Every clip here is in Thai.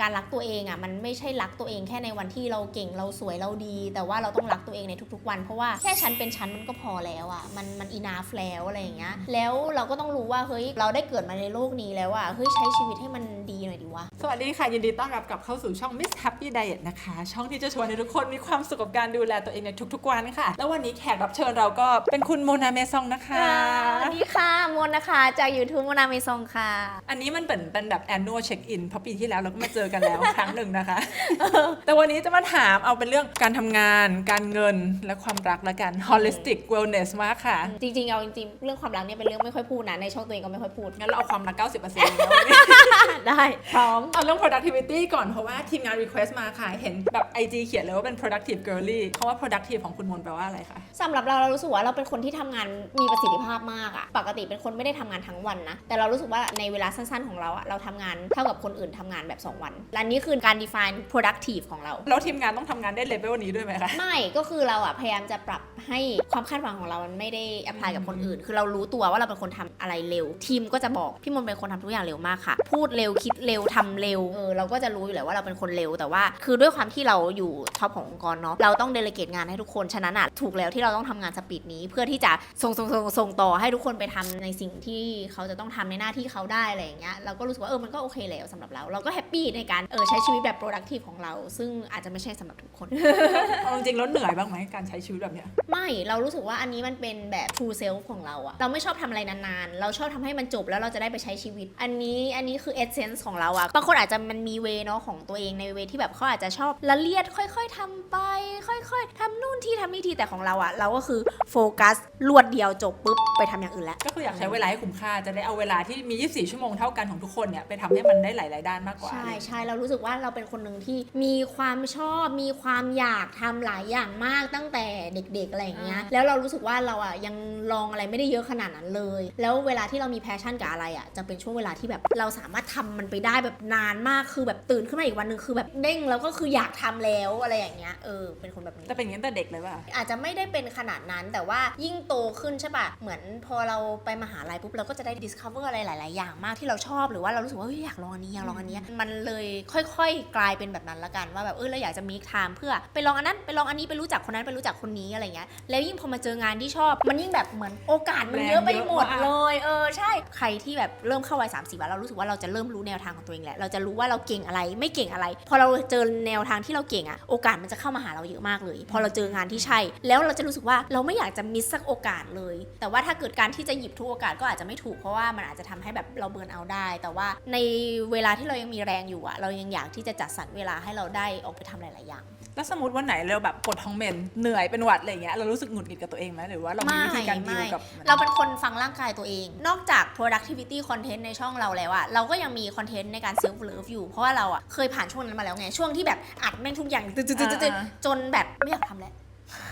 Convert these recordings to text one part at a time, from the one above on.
การรักตัวเองอะมันไม่ใช่รักตัวเองแค่ในวันที่เราเก่งเราสวยเราดี แต่ว่าเราต้องรักตัวเองในทุกๆ วัน เพราะว่าแค่ฉันเป็นฉันมันก็พอแล้วอะมันมันอินาฟแล้วอะไรอย่างเงี้ยแล้วเราก็ต้องรู้ว่าเฮ้ยเราได้เกิดมาในโลกนี้แล้วอะเฮ้ยใช้ชีวิตให้มันดีหน่อยดีวะ สวัสดีค่ะยินดีต้อนรับกลับเข้าสู่ช่อง Miss Happy Diet นะคะ ช่องที่จะชวนให้ทุกคนมีความสุขกับการดูแลตัวเองในทุกๆวันค่ะ แล้ววันนี้แขกรับเชิญเราก็เป็นคุณโมนาเมซองนะคะ สวัสดีค่ะมนนะคะ จาก YouTube มนาเมซองค่ะ อันนี้มันเป็นเป็นแบบ annual check in เพราะปีที่แล้วเราก็มาเจอกันแล้ว ครั้งหนึ่งนะคะ แต่วันนี้จะมาถามเอาเป็นเรื่องการทำงาน การเงินและความรักละกัน holistic wellness มากค่ะ จริงๆ เอาจริงๆ เรื่องความรักเนี่ยเป็นเรื่องไม่ค่อยพูดนะ ในช่องตัวเองก็ไม่ค่อยพูด งั้นเราเอาความรัก 90%แล้ววันนี้ ได้พร้อมเอาเรื่อง productivity ก่อนเพราะว่าทีมงาน request มาค่ะ เห็นแบบ IG เขียนเลยว่าเป็น productive girly เพราะว่า productive ของคุณมนต์แปลว่าอะไรคะสำหรับเราเรารู้สึกว่าเราเป็นคนที่ทำงานมีประสิทธิภาพมากอะปกติเป็นคนไม่ได้ทำงานทั้งวันนะแต่เรารู้สึกว่าในเวลาสั้นๆของเราอะเราทำงานเท่ากับคนอื่นทำงานแบบ 2 วันและนี่คือการ define productive ของเราแล้วทีมงานต้องทำงานได้เลเวลนี้ด้วยไหมคะไม่ก็คือเราอะพยายามจะปรับให้ความคาดหวังของเรามันไม่ได้ apply กับคนอื่น คือเรารู้ตัวว่าเราเป็นคนทำอะไรเร็ว ทีมก็จะบอกพี่มนต์เป็นคนทำทุกอย่างเร็วมากค่ะ พูดเร็วคิดเร็วทำเร็วเออเราก็จะรู้อยู่แล้วว่าเราเป็นคนเร็วแต่ว่า คือด้วยความที่เราอยู่ท็อปขององค์กรเนาะเราต้องเดลเกตงานให้ทุกคนฉะนั้นอะถูกแล้วที่เราต้องทำงานสปีดนี้ เพื่อที่จะส่งส่งส่งส่งต่อให้ทุกคนไปทำในสิ่งที่เขาจะต้องทำในหน้าที่เขาได้อะไรอย่างเงี้ยเราก็รู้สึกว่าเออมันก็โอเคแล้วสำหรับเราเราก็แฮปปี้ในการเออใช้ชีวิตแบบ productive ของเรา ซึ่งอาจจะไม่ใช่สำหรับทุกคนเอาจริงๆแล้วเหนื่อยบ้างไหมการใช้ชีวิตแบบเนี้ยไม่เรารู้สึกว่าอันนี้มันเป็นแบบ true self ของเราอะเราไม่ชอบทำอะไรนานๆ เราชอบทำให้มันจบแล้วเราจะได้ไปใช้ชีวิต อันนี้อันนี้คือ essence ของเราอะบางคนอาจจะมันมีเวเนาะของตัวเองในเวที่แบบเขาอาจจะชอบละเลียดค่อย ๆทำไป ค่อย ๆทำนู่นที่ทำนี่ทีแต่ของเราอะเราก็คือโฟกัสรวดเดียวจบปุ๊บไปทำอย่างอื่นแล้วก็คืออยากใช้เวลาให้คุ้มค่าจะได้เอาเวลาที่มี 24 ชั่วโมงเท่ากันของทุกคนเนี่ยไปทำให้มันได้หลายๆด้านมากกว่าใช่ใช่เรารู้สึกว่าเราเป็นคนหนึ่งที่มีความชอบมีความอยากทำหลายอย่างมากตั้งแต่เด็กๆอะไรอย่างเงี้ยอ่าแล้วเรารู้สึกว่าเราอะยังลองอะไรไม่ได้เยอะขนาดนั้นเลย แล้วเวลาที่เรามีแพชชั่นกับอะไรอะจะเป็นช่วงเวลาที่แบบเราสามารถทำมันไปได้แบบนานมากคือแบบตื่นขึ้นมาอีกวันหนึ่งคือแบบเด้งแล้วก็คืออยากทำแล้วอะไรอย่างเงี้ยเออเป็นคนแบบนี้แต่เป็นอย่างนี้ตั้งแต่เด็กเลยป่ะอาจจะไม่ได้เป็นขนาดนั้นแต่ว่ายิ่งโตขึ้นใช่ปะเหมือนพอเราไปมหาลัยปุ๊บเราก็จะได้ discover อะไรหลาย ๆ อย่างมากที่เราชอบหรือว่าเรารู้สึกว่าเฮ้ยอยากลองอันนี้อยากลองอันเนี้ยมันเลยค่อย ๆ กลายเป็นแบบนั้นละกันว่าแบบเออเราอยากจะมีไทม์เพื่อไปลองอันนั้นไปลองอันนี้ไปรู้จักคนนั้นไปรู้จักคนนี้อะไรเงี้ยแล้วยิ่งพอมาเจองานที่ชอบ มันยิ่งแบบเหมือนโอกาสมันเยอะไปหมดเลย เออใช่ ใครที่แบบเริ่มเข้าวัย30อะเรารู้สึกว่าเราจะเริ่มรู้แนวทางของตัวเองแหละ เราจะรู้ว่าเราเก่งอะไรไม่เก่งอะไร พอเราเจอแนวทางที่เราเก่งอะโอกาสมันจะเข้ามาหาเราเยอะมากเลย พอเราเจองานที่ใช่ แล้วเราจะรู้สึกว่าเราไม่อยากจะมิสสักโอกาสเลย แต่ว่าถ้าเกิดการที่จะหยิบทุกโอกาสก็อาจจะไม่ถูกเพราะว่ามันอาจจะทำให้แบบเราเบิร์นเอาได้ แต่ว่าในเวลาที่เรายังมีแรงอยู่อะเรายังอยากที่จะจัดสรรเวลาให้เราได้ออกไปทำหลาย ๆ อย่าง แล้วสมมติวันไหนเราแบบปวดท้องเมนเหนื่อยเป็นหวัดอะไรเงี้ยเรารู้สึกหงุดหงิดกับตัวเองไหมหรือว่าเรามีวิธีการดีลกับมันเราเป็นคนฟังร่างกายตัวเอง นอกจาก productivity content ในช่องเราแล้วอะเราก็ยังมีคอนเทนต์ในการ self love อยู่ เพราะว่าเราอะเคยผ่านช่วงนั้นมาแล้วไงช่วงที่แบบอัดแม่งทุกอย่างตึ๊ดๆๆๆจนแบบไม่อยากทำแล้วอ่า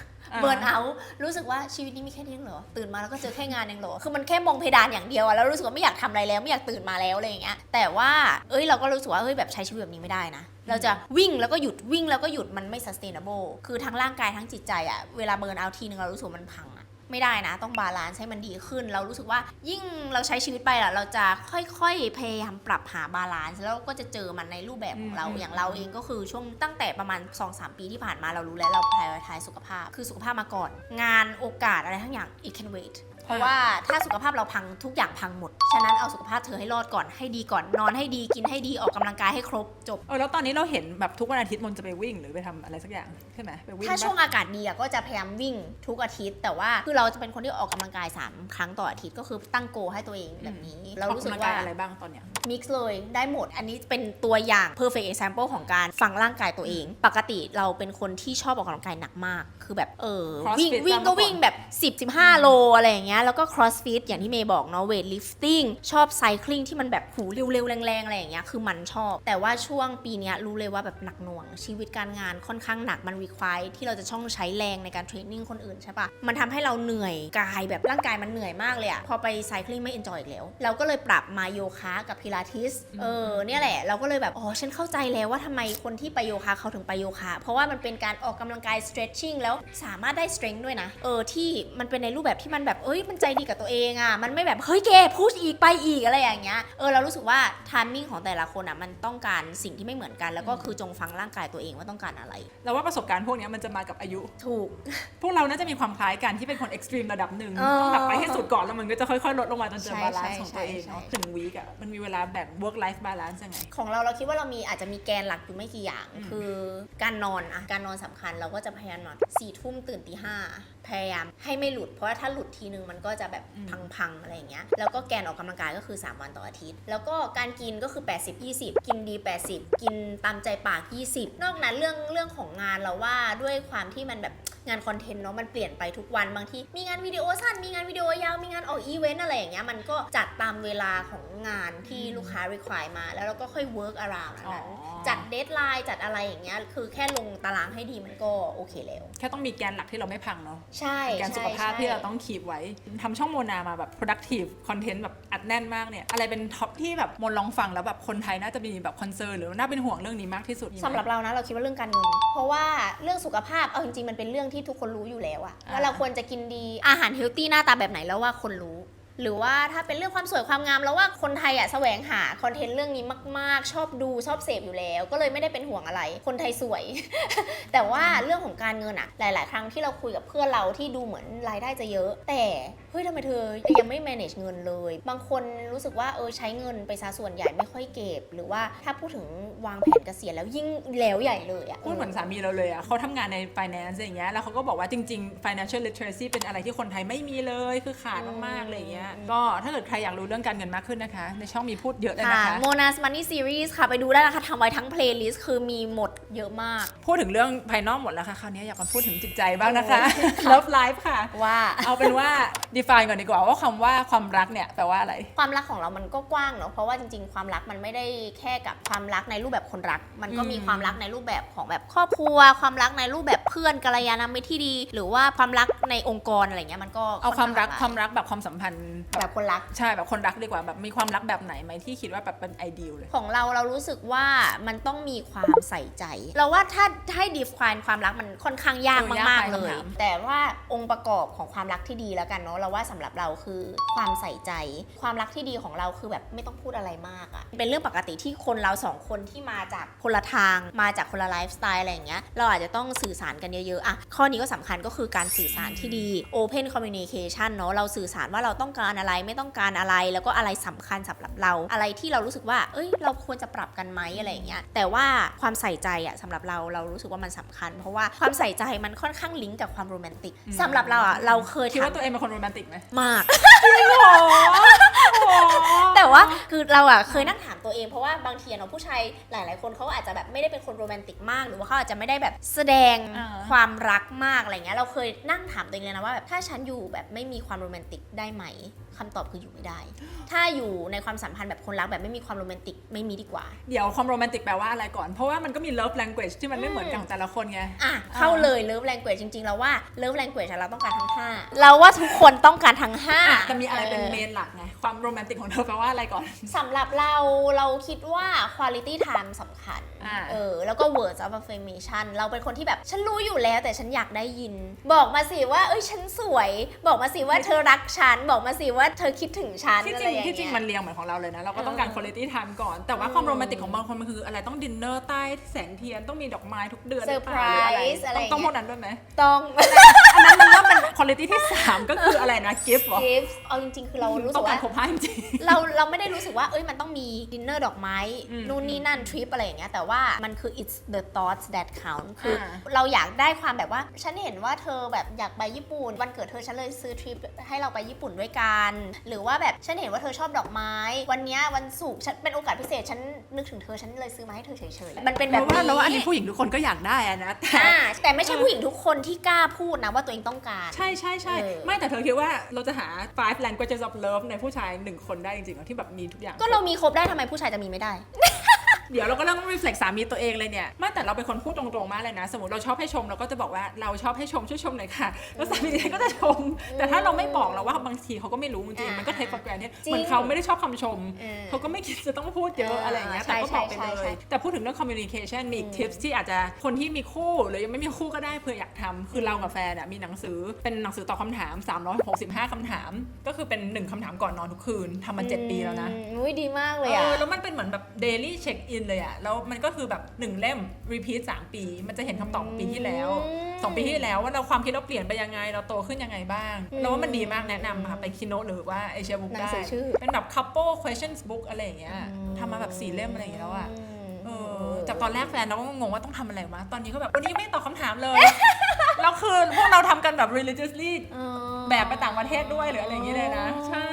เบิร์นเอาท์รู้สึกว่าชีวิตนี้มีแค่นี้เองเหรอตื่นมาแล้วก็เจอแค่งานเองเหรอคือมันแค่มองเพดานอย่างเดียวอะแล้วรู้สึกว่าไม่อยากทำอะไรแล้วไม่อยากตื่นมาแล้วอะไรอย่างเงี้ยแต่ว่าเอ้ยเราก็รู้สึกว่าเอ้ยแบบใช้ชีวิตแบบนี้ไม่ได้นะเราจะวิ่งแล้วก็หยุดวิ่งแล้วก็หยุดมันไม่ sustainable คือทั้งร่างกายทั้งจิตใจอะเวลาเบิร์นเอาท์ทีนึงเรารู้สึกว่ามันพังอะ ไม่ได้นะ ต้องบาลานซ์ให้มันดีขึ้น เรารู้สึกว่ายิ่งเราใช้ชีวิตไปอะเราจะค่อยๆพยายามปรับหาบาลานซ์แล้วก็จะเจอมันในรูปแบบของเราอืมอย่างเราเองก็คือช่วงตั้งแต่ประมาณ 2-3 ปีที่ผ่านมาเรารู้แล้วเรา prioritize สุขภาพ คือสุขภาพมาก่อน งานโอกาสอะไรทั้งอย่าง it can wait เพ ราะว่าถ้าสุขภาพเราพังทุกอย่างพังหมด ฉะนั้นเอาสุขภาพเธอให้รอดก่อนให้ดีก่อนนอนให้ดีกินให้ดีออกกำลังกายให้ครบจบเออแล้วตอนนี้เราเห็นแบบทุกวันอาทิตย์มนจะไปวิ่งหรือไปทำอะไรสักอย่างใช่ไหมไปวิ่งถ้าปะช่วงอากาศดีอะก็จะพยายามวิ่งทุกอาทิตย์ แต่ว่าคือเราจะเป็นคนที่ออกกำลังกาย 3 ครั้งต่ออาทิตย์ก็คือตั้งโกให้ตัวเองแบบนี้ เรารู้สึกออกำลังว่ายอะไรบ้างตอนเนี้ยมิกซ์เลยได้หมดอันนี้เป็นตัวอย่าง perfect example ของการฟังร่างกายตัวเอง ปกติเราเป็นคนที่ชอบออกกำลังกายหนักมาก คือแบบเออวิ่ง CrossFit วิ่งตามก็เมื่อก่อนวิ่งแบบ 10 15 โลอะไรอย่างเงี้ยแล้วก็ crossfit อย่างที่เมย์บอกเนาะ weight lifting ชอบ cycling ที่มันแบบหูเร็วๆ แรงๆ อะไรอย่างเงี้ยคือมันชอบ แต่ว่าช่วงปีเนี้ยรู้เลยว่าแบบหนักหน่วง ชีวิตการงานค่อนข้างหนักมัน require ที่เราจะช่องใช้แรงในการเทรนนิ่งคนอื่นใช่ปะมันทำให้เราเหนื่อยกายแบบร่างกายมันเหนื่อยมากเลยอะพอไป cycling ไม่ enjoy อีกแล้ว เราก็เลยปรับมาโยคะกับพิลาทิสเออเนี่ยแหละเราก็เลยแบบอ๋อฉันเข้าใจแล้วว่าทำไมคนที่ไปโยคะเขาถึงไปโยคะ เพราะว่ามันเป็นการออกกำลังกาย stretching แล้วสามารถได้ strength ด้วยนะเออที่มันเป็นในรูปแบบที่มันแบบเอ้ยมันใจดีกับตัวเองอะมันไม่แบบเฮ้ยเกพุชอีกไปอีกอะไรอย่างเงี้ยเออเรารู้สึกว่าทามมิ่งของแต่ละคนอะมันต้องการสิ่งที่ไม่เหมือนกัน แล้วก็คือจงฟังร่างกายตัวเองว่าต้องการอะไรแล้วว่าประสบการณ์พวกเนี้ยมันจะมากับอายุ ถูก พวกเราน่าจะมีความคล้ายกันที่เป็นคนเอ็กซ์ตรีมระดับหนึ่งเออต้องแบบไปให้สุดก่อนแล้วมันก็จะค่อยๆ ลดลงมาจนเจอใช่บาลานซ์ใช่ของตัวเองใช่เนาะใช่ ถึงวีกอะมันมีเวลาแบ่ง work life balance ยังไง ของเราเราคิดว่าเรามีอาจจะมีแกนหลักอยู่ไม่กี่อย่าง อืม คือการนอนอะการนอนสำคัญเราก็จะพยายามนอนสี่ทุ่มตื่นตีห้าพยายามให้ไม่หลุดเพราะว่าถ้าหลุดทีนึงมันก็จะแบบพังๆอะไรอย่างเงี้ยแล้วก็แกนออกกำลังกายก็คือ 3 วันต่ออาทิตย์ แล้วก็การกินก็คือ 80 20 กินดี 80 กินตามใจปาก 20 นอกนั้นเรื่องเรื่องของงานเราว่าด้วยความที่มันแบบงานคอนเทนต์เนาะมันเปลี่ยนไปทุกวันบางทีมีงานวิดีโอสั้นมีงานวิดีโอยาวมีงานออกอีเวนต์อะไรอย่างเงี้ยมันก็จัดตามเวลาของงานที่ลูกค้า require มา แล้วเราก็ค่อย work around อันนั้นอ๋อจัดเดทไลน์จัดอะไรอย่างเงี้ยคือแค่ลงตารางให้ดีมันก็โอเคแล้ว แค่ต้องมีแกนหลักที่เราไม่พังเนาะใช่แกนสุขภาพใช่ที่เราต้องคีบไว้ทำช่องโมนามาแบบ productive content แบบอัดแน่นมากเนี่ยอะไรเป็นท็อปที่แบบมนลองฟังแล้วแบบคนไทยน่าจะมีแบบคอนเซิร์นหรือน่าเป็นห่วงเรื่องนี้มากที่สุดมีไมสำหรับเรานะเราคิดว่าเรื่องการเงินเพราะว่าเรื่องสุขภาพเอาจริงๆมันเป็นเรื่องที่ทุกคนรู้อยู่แล้วอะอ่าว่าเราควรจะกินดีอาหารเฮลตี้หน้าตาแบบไหนแล้วว่าคนรู้ หรือว่าถ้าเป็นเรื่องความสวยความงามแล้วว่าคนไทยอะแสวงหาคอนเทนต์เรื่องนี้มาก ๆ ชอบดูชอบเสพอยู่แล้ว ก็เลยไม่ได้เป็นห่วงอะไร คนไทยสวย แต่ว่าเรื่องของการเงินอะหลาย ๆ ครั้งที่เราคุยกับเพื่อนเราที่ดูเหมือนรายได้จะเยอะ แต่เฮ้ยทำไมเธอยังไม่ manage เงินเลย บางคนรู้สึกว่าเออใช้เงินไปซะส่วนใหญ่ไม่ค่อยเก็บ หรือว่าถ้าพูดถึงวางแผนเกษียณแล้วยิ่งแล้วใหญ่เลยอะพูดเหมือนสามีเราเลยอะเขาทำงานใน finance อย่างเงี้ยแล้วเขาก็บอกว่าจริง ๆ financial literacy เป็นอะไรที่คนไทยไม่มีเลยคือขาดมากๆอะไรอย่างเงี้ยก็ถ้าเกิดใครอยากรู้เรื่องการเงินมากขึ้นนะคะ ในช่องมีพูดเยอะเลยค่ะนะคะโมนาสมันนี่ซีรีส์ค่ะ ไปดูได้นะคะทำไว้ทั้งเพลย์ลิสต์คือมีหมด เยอะมาก พูดถึงเรื่องภายนอกหมดแล้วค่ะ คราวนี้อยากมาพูดถึงจิตใจบ้างนะคะโอ้ย love life ค่ะ ว่า เอาเป็นว่า define ก่อนดีกว่าว่าคำว่าความรักเนี่ยแปลว่าอะไร ความรักของเรามันก็กว้างเนาะเพราะว่าจริงๆ ความรักมันไม่ได้แค่กับความรักในรูปแบบคนรัก มันก็มีอืมความรักในรูปแบบของแบบครอบครัว ความรักในรูปแบบเพื่อนกัลยาณมิตรที่ดี หรือว่าความรักในองค์กรอะไรเงี้ยมันก็เอาความรักอนคข้วางมรักแบบความสัมพันธ์หลากหลายแบบคนรักใช่แบบคนรักดีกว่าแบบมีความรักแบบไหนไหมที่คิดว่าแบบเป็นไอเดียเลย ของเราเรารู้สึกว่ามันต้องมีความใส่ใจเราว่าถ้าให้ define ความรักมันค่อนข้างยากเออยากมากไปๆเลยคำถามแต่ว่าองค์ประกอบของความรักที่ดีแล้วกันเนาะเราว่าสำหรับเราคือความใส่ใจ ความรักที่ดีของเราคือแบบไม่ต้องพูดอะไรมากอะเป็นเรื่องปกติที่คนเราสองคนที่มาจากคนละทาง มาจากคนละไลฟ์สไตล์อะไรอย่างเงี้ยเราอาจจะต้องสื่อสารกันเยอะๆอะข้อนี้ก็สำคัญก็คือการสื่อสารที่ดี open communication เนาะเราสื่อสารว่าเราต้องการอะไรไม่ต้องการอะไรแล้วก็อะไรสำคัญสำหรับเรา อะไรที่เรารู้สึกว่า เอ้ย เราควรจะปรับกันไหมอะไรอย่างเงี้ยแต่ว่าความใส่ใจอะสำหรรับเราเรารู้สึกว่ามันสำคัญ เพราะว่าความใส่ใจมันค่อนข้างลิงก์กับความโรแมนติกอืมสำหรับเราอะเราเคยคิดถามว่าตัวเองเป็นคนโรแมนติกไหมมากโอ้โหแต่ว่าคือเราอะเคยนั่งถามตัวเองเพราะว่าบางทีอะเนาะผู้ชายหลาย ๆ คนเขาอาจจะแบบไม่ได้เป็นคนโรแมนติกมาก หรือว่าเขาอาจจะไม่ได้แบบแสดงอ่าความรักมากอะไรเงี้ยเราเคยนั่งถามตัวเองเลยนะว่าแบบถ้าฉันอยู่แบบไม่มีความโรแมนติกได้ไหมคำตอบคืออยู่ไม่ได้ ถ้าอยู่ในความสัมพันธ์แบบคนรักแบบไม่มีความโรแมนติกไม่มีดีกว่า เดี๋ยวความโรแมนติกแปลว่าอะไรก่อน เพราะว่ามันก็มี love language ที่มันไม่เหมือนกันของแต่ละคนไง อะ เข้าเลยเลิฟแลงเกจจริงๆแล้วว่าเลิฟแลงเกจเราต้องการทั้งห้าเราว่าทุกคนต้องการทั้งห้าอะแต่มีอะไรเป็นออเมนหลักไง ความโรแมนติกของเธอแปลว่าอะไรก่อน สำหรับเราเราคิดว่า quality time สำคัญ อ่า เออ แล้วก็ words of affirmation เราเป็นคนที่แบบ ฉันรู้อยู่แล้วแต่ฉันอยากได้ยิน บอกมาสิว่า เอ้ย ฉันสวย บอกมาสิว่าเธอรักฉัน บอกมาสิว่าเธอคิดถึงฉันที่อะจไรริงอย่างที่จริงเงี้ยมันเรียงเหมือนของเราเลยนะ เราก็ต้องการเออ quality time ก่อน แต่ว่าความโรแมนติกของบางคนมันคืออะไรต้องดินเนอร์ใต้แสงเทียนต้องมีดอกไม้ทุกเดือนหรือเปล่าหรืออะไร Surprise อะไร ต้องอย่างเงี้ยต้องพวกนั้นด้วยไหมต้อง อันนั้นมันเริ่มเป็น quality ที่ 3 ก็คืออะไรนะ gift เหรอ gifts เอาจริงๆ คือเรารู้ต้สึอกงการว่าครบห้าจริง เราเราไม่ได้รู้สึกว่าเอ้ยมันต้องมีดินเนอร์ดอกไม้อืมนู่นนี่นั่นทริปอะไรอย่างเงี้ยแต่ว่ามันคือ it's the thoughts that count คืออา เราอยากได้ความแบบว่า ฉันเห็นว่าเธอแบบอยากไปญี่ปุ่น วันเกิดเธอฉันเลยซื้อทริปให้เราไปญี่ปุ่นด้วยกัน หรือว่าแบบฉันเห็นว่าเธอชอบดอกไม้ วันเนี้ยวันศุกร์ฉันเป็นโอกาสพิเศษฉันนึกถึงเธอฉันเลยซื้อมาให้เธอเฉยๆมันเป็นๆแบบเพราะว่านี้เราว่าอันนี้ผู้หญิงทุกคนก็อยากได้อะนะแต่ อ่าแต่ไม่ใช่ผู้หญิงทุกคนที่กล้าพูดนะว่าตัวเองต้องการ ใช่ใช่ใช่เออ ไม่แต่เธอคิดว่าเราจะหา five languages of love ในผู้ชายหนึ่งคนได้จริงๆเหรอที่แบบมีทุกอย่างก็เรามีครบได้ทำไมผู้ชายจะมีไม่ได้ เดี๋ยวเราก็เริ่มต้องรีเฟล็กสามีตัวเองเลยเนี่ยไม่แต่เราเป็นคนพูดตรงๆมากเลยนะ สมมติเราชอบให้ชมเราก็จะบอกว่าเราชอบให้ชมช่วยชมหน่อยค่ะ แล้วสามีก็จะชม แต่ถ้าเราไม่บอกเราว่าบางทีเขาก็ไม่รู้จริงๆมันก็เทคฟอร์แกรนเหมือนเขาไม่ได้ชอบคำชมเออเขาก็ไม่คิดจะต้องพูดเยอะอะไรอย่างเงี้ยใช่แต่ก็บอกไปใช่เลใช่ยแต่พูดถึงเรื่อง communication มีอีก tips ที่อาจจะคนที่มีคู่หรือยังไม่มีคู่ก็ได้เผื่ออยากทำคือเรากับแฟนอะมีหนังสือเป็นหนังสือตอบคำถาม 365คำถาม ก็คือเป็นหนึ่งคำถามก่อนนอนทุกคืนทำมาเจ็ดปีแล้วนะอืมอุ้ยดีมากเลยเออะอแล้วมันเป็นเหมือนแบบ daily check in เลยอะแล้วมันก็คือแบบหนึ่งเล่ม repeat 3ปี มันจะเห็นคำตอบของปีที่แล้วอืมสองปีที่แล้วว่าเราความคิดเราเปลี่ยนไปยังไง เราโตขึ้นยังไงบ้างอืมเราว่ามันดีมากแนะนำค่ะไปคิโนหรือว่าเอเชียบุ๊กหนังได้สือชื่อเป็นแบบ couple questions book อะไรอย่างเงี้ยทำมาแบบสี่เล่มอะไรอย่างเงี้ยแล้วอะเออจากตอนแรกแฟนเราก็งงว่าต้องทำอะไรวะ ตอนนี้ก็แบบวันนี้ไม่ตอบคำถามเลย แล้วคือพวกเราทำกันแบบ religiously เออแบบไปต่างประเทศด้วยหรืออะไรอย่างงี้เลยนะ ใช่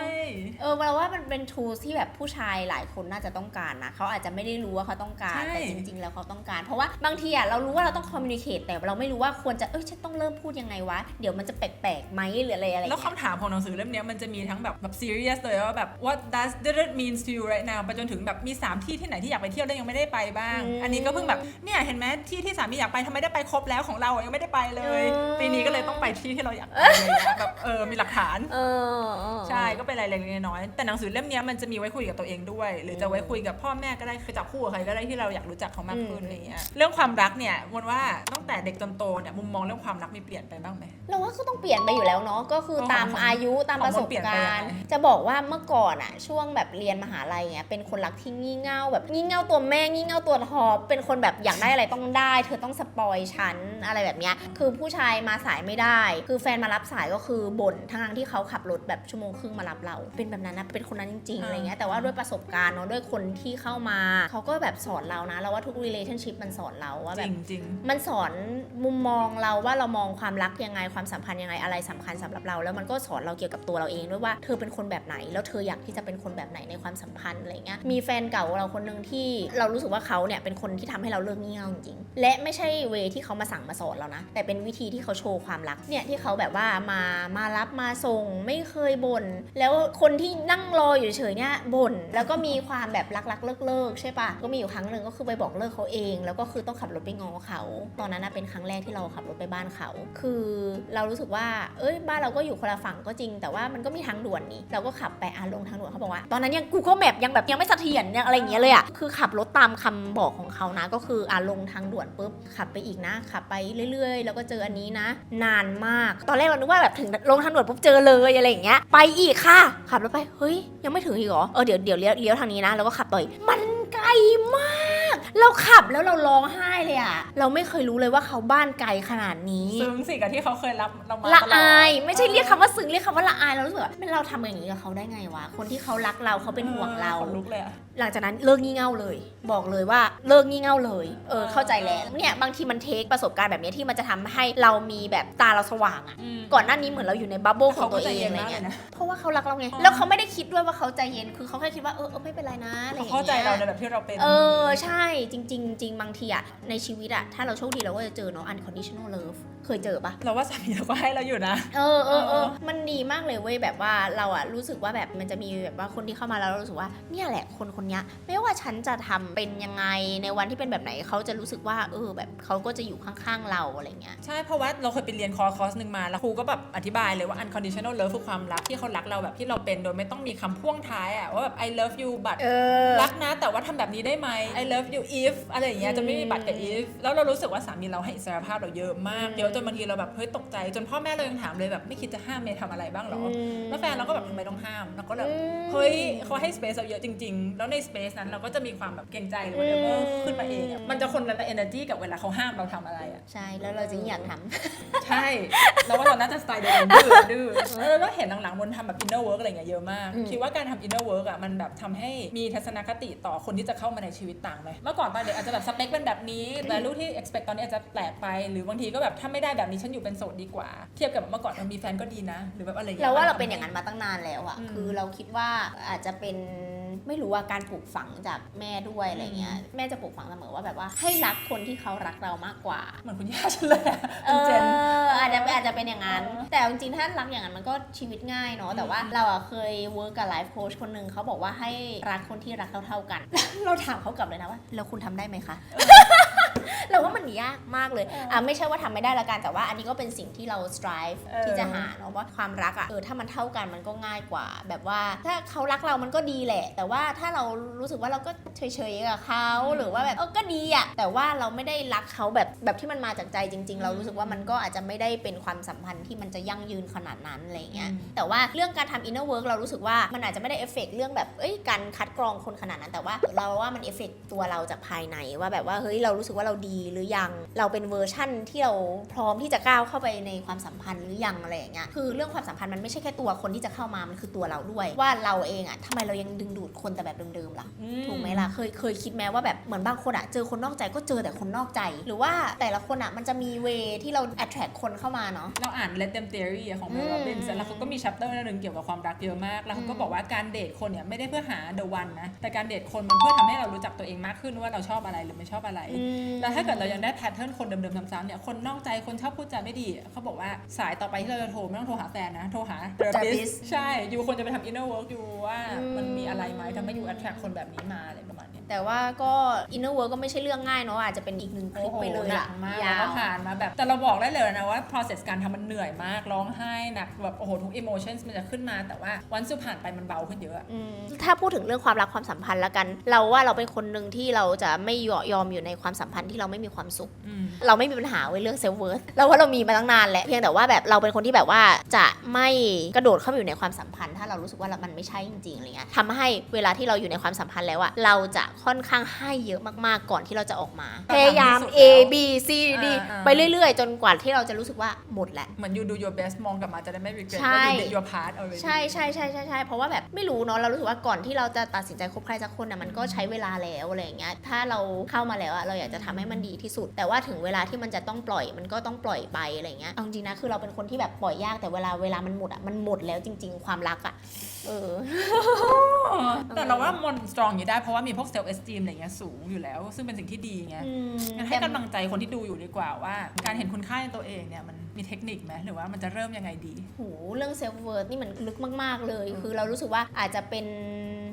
เออเราว่ามันเป็น tools ที่แบบผู้ชายหลายคนน่าจะต้องการนะเขาอาจจะไม่ได้รู้ว่าเขาต้องการ ใช่ แต่จริง ๆ แล้วเขาต้องการ เพราะว่าบางทีอะเรารู้ว่าเราต้อง communicate แต่เราไม่รู้ว่าควรจะเอ้ยฉันต้องเริ่มพูดยังไงวะ เดี๋ยวมันจะแปลกๆไหมหรืออะไรอะไรแล้วเงี้ยคำถามของหนังสือเล่มเนี้ยมันจะมีทั้งแบบแบบ serious เลยว่าแบบ what does it mean to you right now ไปจนถึงแบบมี 3 ที่ที่ไหนที่อยากไปเที่ยวแล้วยังไม่ได้ไปบ้างอืมอันนี้ก็เพิ่งแบบเนี่ยเห็นไหมที่ที่สามีอยากไปทำไมได้ไปครบแล้วของเราอะยังไม่ได้ไปเลยอืมปีนี้ก็เลยต้องไปที่ที่เราอยากไปอะไรอย่างเงี้ยแบบเออมีหลักฐาน เออเออ ใช่ก็เป็นรายละเอียดน้อยๆแต่หนังสือเล่มเนี้ยมันจะมีไว้คุยกับตัวเองด้วย หรือจะไว้คุยกับพ่อแม่ก็ได้คือจับคู่กับใครก็ได้ที่เราอยากรู้จักเขามากขึ้นอืมอะไรเงี้ยเรื่องความรักเนี่ยวนว่าตั้งแต่เด็กจนโตเนี่ยมุมมองเรื่องความรักมีเปลี่ยนไปบ้างไหมเราว่าก็ต้องเปลี่ยนไปอยู่แล้วเนาะก็คือเออตามของอายุตามประสบของมันเปลี่ยนไปการยังณ์ไงจะบอกว่าเมื่อก่อนอะช่วงแบบเรียนมหาลัยเงี้ยเป็นคนรักที่งี่เง่าแบบงี่เง่าตัวแม่งี่เง่าตัวทอเป็นคนแบบอยากได้อะไรต้องได้ เธอต้องสปอยฉันอะไรแบบเนี้ยคือผู้ชายมาสายไม่ได้ คือแฟนมารับสายก็คือบ่นทั้งๆที่เขาขับรถแบบชั่วโมงครึ่งมารับเราเป็นแบบนั้นนะเป็นคนนั้นจริงๆอะไรเงี้ยแต่ว่าด้วยประสบการณ์เนาะด้วยคนที่เข้ามาเขาก็แบบสอนเรานะเราว่าทุก relationship มันสอนเราว่าจแบบริงจริงมันสอนมุมมองเราว่าเรามองความรักยังไงความสัมพันธ์ยังไงอะไรสำคัญสำหรับเรา แล้วมันก็สอนเราเกี่ยวกับตัวเราเองด้วยว่าเธอเป็นคนแบบไหน แล้วเธออยากที่จะเป็นคนแบบไหนในความสัมพันธ์อะไรเงี้ยมีแฟนเก่าเราคนหนึ่งที่เรารู้สึกว่าเขาเนี่ยเป็นคนที่ทำให้เราเลิกงี่เง่าจริงๆและไม่ใช่เวที่เขามาสั่งมาสอนเรานะ แต่เป็นวิธีที่เขาโชว์ความรักเนี่ยที่เขาแบบว่ามามารับมาส่งไม่เคยบ่นแล้วคนที่นั่งรออยู่เฉยเนี่ยบ่นแล้วก็มีความแบบรักๆเลิกๆใช่ปะก็มีอยู่ครั้งหนึ่งก็คือไปบอกเลิกเขาเอง แล้วก็คือต้องขับรถไปงอเขา ตอนนั้นนะเป็นครั้งแรกที่เราขับรถไปบ้านเขา คือเรารู้สึกว่า เอ้ยบ้านเราก็อยู่คนละฝั่งก็จริง แต่ว่ามันก็มีทางด่วนนี่เราก็ขับไปอะลงทางด่วนเขาบอกว่า ตอนนั้นยัง Google Map ยังแบบยังไม่เสถียรยังอะไรอย่างเงี้ยเลยอะคือขับรถตามคำบอกของเขานะ ก็คืออะลงทางด่วนปุ๊บขับไปอีกนะขับไปเรื่อย ๆ แล้วก็เจออันนี้นะ นานมาก ตอนแรกเรานึกว่าแบบถึงลงทางด่วนปุ๊บเจอเลยอะไรอย่างเงี้ยไปอีกค่ะขับรถไปเฮ้ย ยังไม่ถึงอีกเหรอ เออเดี๋ยวเดี๋ยวเลี้ยวเลี้ยวทางนี้นะ แล้วก็ขับต่ออีกมันไกลมาก เราขับแล้วเราร้องไห้เลยอะเราไม่เคยรู้เลยว่าเขาบ้านไกลขนาดนี้ ซึ้งสิกับที่เขาเคยรับเรามาละตลอดอายไม่ใช่เรียกคำว่าซึ้งเรียกคำว่าละอายเรารู้สึกว่าเป็นเราทำอย่างนี้กับเขาได้ไงวะ คนที่เขารักเราเขาเป็นห่วงเราขนลุกเลยอะ หลังจากนั้นเลิกงี่เง่าเลย บอกเลยว่าเลิกงี่เง่าเลยเออเข้าใจแล้วเนี่ยบางทีมันเทคประสบการณ์แบบเนี้ยที่มันจะทำให้เรามีแบบตาเราสว่างอะอืมก่อนหน้านี้เหมือนเราอยู่ในบับเบิ้ลของตัวเองเขาก็ใจเย็นอะไรมากเงี้ยเลยนะเพราะว่าเขารักเราไงอ๋อแล้วเขาไม่ได้คิดด้วยว่าเขาใจเย็นคือเขาแค่คิดว่าเออเออไม่เป็นไรนะอะไรอย่างเขาเงี้ยเข้าใจเราในแบบที่เราเป็นเออใช่จริงๆจริงบางทีอะในชีวิตอะถ้าเราโชคดีเราก็จะเจอเนาะ unconditional love เคยเจอปะเราว่าสามีเราก็ให้เราอยู่นะ เออเออเออเออมันดีมากเลยเว้ยแบบว่าเราอะรู้สึกว่าแบบมันจะมีแบบว่าคนที่เข้ามาแล้วเรารู้สึกว่าเนี่ยแหละคนคนเนี้ยไม่ว่าฉันจะทำเป็นยังไงในวันที่เป็นแบบไหนเขาจะรู้สึกว่าเออแบบเขาก็จะอยู่ข้างๆเราอะไรเงี้ยใช่เพราะว่าเราเคยไปเรียนคอร์สคอร์สหนึ่งมาแล้วครูก็แบบอธิบายเลยว่า unconditional love คือความรักที่เขารักเราแบบที่เราเป็นโดยไม่ต้องมีคำพ่วงท้ายอะว่าแบบ I love you but เออรักนะแต่ว่าทำแบบนี้ได้ไหม I love you if อะไรอย่างเงี้ยจะไม่มีบัตรกับ if แล้วเรารู้สึกว่าสามีเราให้อิสรภาพเราเยอะมากอืมเยอะจนบางทีเราแบบเฮ้ยตกใจ จนพ่อแม่เรายังถามเลยแบบไม่คิดจะห้ามเมย์ทำอะไรบ้างเหรออแล้วแฟนเราก็แบบทำไมต้องห้ามเราก็แบบอืมเฮ้ยเขาให้ space เราเยอะจริง ๆ แล้วใน space นั้นเราก็จะมีความแบบเกรงใจหรือ whatever อืม ขึ้นมาเองอะมันจะคนละ energy กับเวลาเขาห้ามเราทำอะไรอะใช่แล้วเราจะยิ่งอยากทำใช่แล้วว่าเราน่าจะสไตล์เดียวกันดื้อดื้อแล้วก็เห็นหลังๆมันทำแบบ inner work อะไรเงี้ยเยอะมากอืมคิดว่าการทำ inner work อะมันแบบทำให้มีทัศนคติต่อคนที่จะเข้ามาในชีวิตต่างไหมเมื่อก่อนตอนเด็กอาจจะแบบสเปคเป็นแบบนี้ value ที่ expect ตอนนี้อาจจะแปลกไป หรือบางทีก็แบบถ้าไม่ได้แบบนี้ฉันอยู่เป็นโสดดีกว่า เทียบกับเมื่อก่อนมันมีแฟนก็ดีนะ หรือแบบอะไรอย่างเงี้เรายว่าเราทำเป็นให้อย่างนั้นมาตั้งนานแล้วอะอืม คือเราคิดว่าอาจจะเป็น ไม่รู้ว่าการปลูกฝังจากแม่ด้วยอะไรเงี้ยแม่จะปลูกฝังเสมอว่าแบบว่าให้รักคนที่เขารักเรามากกว่า เหมือนคุณย่าฉันเลยอะเอคุณเจนออาจจะอาจจะเป็นอย่างนั้น แต่จริงๆถ้ารักอย่างนั้นมันก็ชีวิตง่ายเนาะแต่ว่าเราอะเคยเวิร์กกับไลฟ์โค้ชคนหนึ่งเขาบอกว่าให้รักคนที่รักเท่าๆกัน เราถามเขากลับเลยนะว่าแล้วคุณทำได้ไหมคะ เราว่ามันยากมากเลยเอออ่อะไม่ใช่ว่าทำไม่ได้ละกันแต่ว่าอันนี้ก็เป็นสิ่งที่เรา strive เออที่จะหาเนาะว่าความรักอะเออถ้ามันเท่ากันมันก็ง่ายกว่า แบบว่าถ้าเขารักเรามันก็ดีแหละ แต่ว่าถ้าเรารู้สึกว่าเราก็เฉยๆกับเขาหรือว่าแบบเออก็ดีอะแต่ว่าเราไม่ได้รักเขาแบบแบบที่มันมาจากใจจริง ๆ เรารู้สึกว่ามันก็อาจจะไม่ได้เป็นความสัมพันธ์ที่มันจะยั่งยืนขนาดนั้นอะไรเงี้ยอืมแต่ว่าเรื่องการทำ inner work เรารู้สึกว่ามันอาจจะไม่ได้เอฟเฟกเรื่องแบบเอ้ยการคัดกรองคนขนาดนั้นแต่ว่าเราว่ามันเอฟเฟกตัวเราจากภายในว่าแบบว่าเฮ้ยเรารู้สึกว่าเราดีหรือยัง เราเป็นเวอร์ชั่นที่เราพร้อมที่จะก้าวเข้าไปในความสัมพันธ์หรือยังอะไรอย่างเงี้ยคือเรื่องความสัมพันธ์มันไม่ใช่แค่ตัวคนที่จะเข้ามามันคือตัวเราด้วย ว่าเราเองอะทำไมเรายังดึงดูดคนแต่แบบเดิมๆล่ะถูกไหมล่ะเคยเคยคิดไหมว่าแบบเหมือนบางคนอะเจอคนนอกใจก็เจอแต่คนนอกใจ หรือว่าแต่ละคนอะมันจะมีเวที่เรา attract คนเข้ามาเนาะเราอ่าน Let Them Theory อะของ Mel อืม Robbins แล้วเขาก็มี chapter หนึ่งเกี่ยวกับความรักเยอะมากแล้วเขาก็บอกว่าการเดทคนเนี่ยไม่ได้เพื่อหา the one นะแต่การเดทคนมันเพื่อทำให้เรารู้จักตัวเองมากขึ้นว่าเราชอบอะไรหรือไม่ชอบอะไรแล้วถ้าเกิดเรายังได้แพทเทิร์นคนเดิมๆซ้ำๆเนี่ยคนนอกใจคนชอบพูดจาไม่ดีเขาบอกว่าสายต่อไปที่เราจะโทรไม่ต้องโทรหาแฟนนะ โทรหา Therapist therapist ใช่อยู่ควรจะไปทำ inner work อยู่ว่าอืมมันมีอะไรไหมทำให้อยู่ attract คนแบบนี้มาอะไรประมาณเนี้ย แต่ว่าก็ inner work ก็ไม่ใช่เรื่องง่ายเนาะอาจจะเป็นอีกหนึ่งคลิปไปเลยหนัอะกมากยาแล้ววก็ผ่านมาแบบ แต่เราบอกได้เลยนะว่า process การทำมันเหนื่อยมาก ร้องไห้หนักแบบโอ้โหทุก emotions มันจะขึ้นมา แต่ว่าวันสุดผ่านไปมันเบาขึ้นเยอะอะอืมถ้าพูดถึงเรื่องความรักความสัมพันธ์ละกัน เราว่าเราเป็นคนหนึ่งที่เราจะไม่ยอมอยู่ในความสัมพันธ์ที่เราไม่มีความสุขอืมเราไม่มีปัญหาไว้ยเรื่องเซลฟ์เวิร์ธเราว่าเรามีมาตั้งนานแล้วเพียงแต่ว่าแบบเราเป็นคนที่แบบว่าจะไม่กระโดดเข้าไปอยู่ในความสัมพันธ์ ถ้าเรารู้สึกว่ามันไม่ใช่จริงๆอะไรเงี้ยทำให้เวลาที่เราอยู่ในความสัมพันธ์แล้วอะเราจะค่อนข้างให้เยอะมากๆก่อนที่เราจะออกมา พยายาม A B C D อ่าๆ ไปเรื่อยๆ จนกว่าที่เราจะรู้สึกว่าหมดแหละเหมือน you do your best มองกลับมาจะได้ไม่ regret ใช่ ว่า you did your part already ใช่ใช่ใช่ใช่ใช่เพราะว่าแบบไม่รู้เนาะเรารู้สึกว่าก่อนที่เราจะตัดสินใจคบใครสักคนน่ะมันก็ใช้เวลาแล้วอะไรอย่างเงี้ยถ้าเราเข้ามาแล้วอะเราอยากจะทำให้มันดีที่สุด แต่ว่าถึงเวลาที่มันจะต้องปล่อยมันก็ต้องปล่อยไปอะไรเงี้ยเอาจริงๆนะคือเราเป็นคนที่แบบปล่อยยากแต่เวลาเวลามันหมดอะมันหมดแล้วจริง ๆ ความรักอะเออ แต่เราว่ามน strong อยู่ได้เพราะว่ามีพวก self esteem อะไรเงี้ยสูงอยู่แล้ว ซึ่งเป็นสิ่งที่ดีไงอืม งั้นให้กำลังใจคนที่ดูอยู่ดีกว่าว่า การเห็นคุณค่าในตัวเองเนี่ยมันมีเทคนิคไหมหรือว่ามันจะเริ่มยังไงดี โหเรื่องเซลฟ์เวิร์นี่มันลึกมาก ๆ เลย คือเรารู้สึกว่าอาจจะเป็น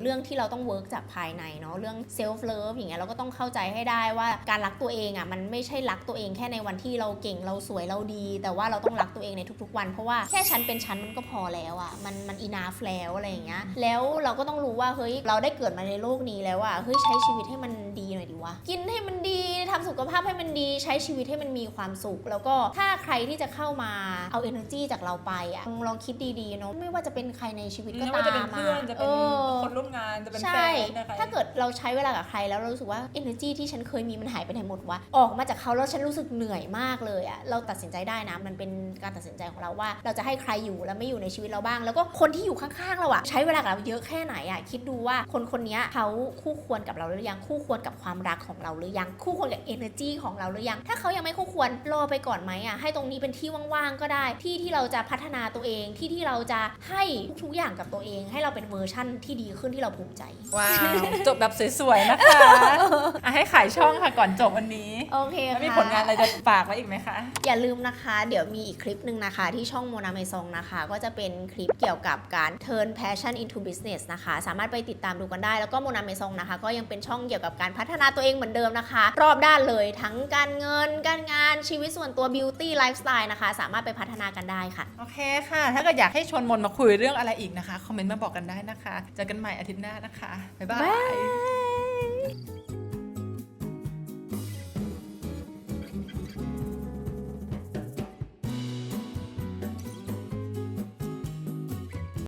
เรื่องที่เราต้องเวิร์กจากภายในเนาะเรื่องเซลฟ์เลิฟอย่างเงี้ยเราก็ต้องเข้าใจให้ได้ว่าการรักตัวเองอะมันไม่ใช่รักตัวเองแค่ในวันที่เราเก่งเราสวยเราดี แต่ว่าเราต้องรักตัวเองในทุก ๆ วัน เพราะว่าแค่ฉันเป็นฉันมันก็พอแล้วอะมันมันอีนาฟแล้วอะไรอย่างเงี้ยแล้วเราก็ต้องรู้ว่าเฮ้ยเราได้เกิดมาในโลกนี้แล้วอะเฮ้ยใช้ชีวิตให้มันดีหน่อยดีวะกินให้มันดีทำสุขภาพให้มันดีใช้ชีวิตให้มันมีความสุข แล้วก็ถ้าใครที่จะเข้ามาเอา energy จากเราไปอะลองลองคิดดีๆเนาะไม่ว่าจะเป็นใครในชีวิตก็ไม่ตามว่าจะเป็นเพื่อนจะเป็นออคนร่วมงานจะเป็นแฟใช่นนะคะถ้าเกิดเราใช้เวลากับใครแล้วเรารู้สึกว่า energy ที่ฉันเคยมีมันหายไปไหนหมดวะออกมาจากเขาแล้วฉันรู้สึกเหนื่อยมากเลยอะเราตัดสินใจได้นะมันเป็นการตัดสินใจของเราว่า เราจะให้ใครอยู่และไม่อยู่ในชีวิตเราบ้าง แล้วก็คนที่อยู่ข้างๆเราอะใช้เวลากับเราเยอะแค่ไหนอะคิดดูว่าคนคนนี้เขาคู่ควรกับเราหรือยังคู่ควรกับความรักของเราหรือยังคู่ควรกับ energy ของเราหรือยัง ถ้าเขายังไม่คู่ควรรอไปก่อนไหมอะให้ตรงนี้เป็นที่ว่างๆก็ได้ ที่ที่เราจะพัฒนาตัวเองที่ที่เราจะให้ทุกๆอย่างกับตัวเอง ให้เราเป็นเวอร์ชั่นที่ดีขึ้นที่เราภูมิใจว้าวจบแบบสวยๆนะคะอะให้ขายช่องค่ะก่อนจบวันนี้โอเคแล้วมีค่ะผลงานอะไรจะฝากไว้อีกไหมคะ อย่าลืมนะคะ เดี๋ยวมีอีกคลิปหนึ่งนะคะ ที่ช่องโมนาเมซองนะคะ ก็จะเป็นคลิปเกี่ยวกับการ turn passion into business นะคะ สามารถไปติดตามดูกันได้แล้วก็โมนาเมซองนะคะ ก็ยังเป็นช่องเกี่ยวกับการพัฒนาตัวเองเหมือนเดิมนะคะ รอบด้านเลยทั้งการเงิน การงานชีวิตส่วนตัว beauty lifestyle นะคะ สามารถไปพัฒนากันได้ค่ะ โอเคค่ะ ถ้าเกิดอยากให้ชวนมนมาคุยเรื่องอะไรอีกนะคะ คอมเมนต์มาบอกกันได้นะคะ เจอกันใหม่อาทิตย์หน้านะคะ บ๊ายบาบ๊ายย